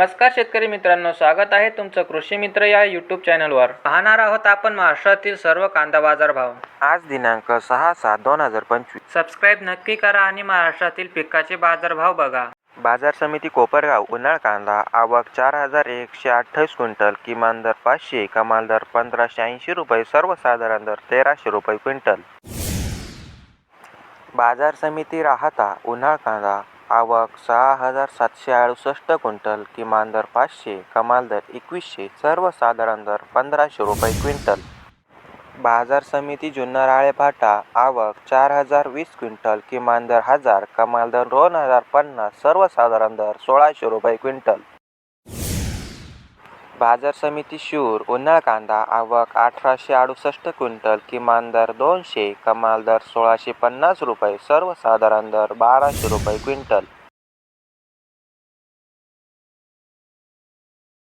नमस्कार शेतकरी मित्रांनो स्वागत आहे तुमचं कृषी मित्र या यूट्यूब चॅनलवर पाहणार आहोत आपण महाराष्ट्रातील सर्व कांदा बाजार भाव. आज दिनांक सहा सात दोन हजार पंचवीस. सबस्क्राईब नक्की करा आणि महाराष्ट्रातील पिकाचे बाजारभाव बघा. बाजार समिती कोपरगाव उन्हाळ कांदा आवक चार हजार एकशे अठ्ठावीस क्विंटल किमान दर पाचशे कमाल दर पंधराशे ऐंशी रुपये सर्वसाधारण दर तेराशे रुपये क्विंटल. बाजार समिती राहता उन्हाळ कांदा आवक सहा हजार सातशे अडुसष्ट क्विंटल किमान दर पाचशे कमाल दर एकवीसशे सर्वसाधारण दर पंधराशे रुपये क्विंटल. बाजार समिती जुन्नर आळेफाटा आवक चार हजार वीस क्विंटल किमान दर हजार कमाल दर दोन हजार पन्नास सर्वसाधारण दर सोळाशे रुपये क्विंटल. बाजार समिती शूर उन्हाळ कांदा आवक अठराशे अडुसष्ट क्विंटल किमान दर दोनशे कमाल दर सोळाशे पन्नास रुपये सर्वसाधारण दर बाराशे रुपये क्विंटल.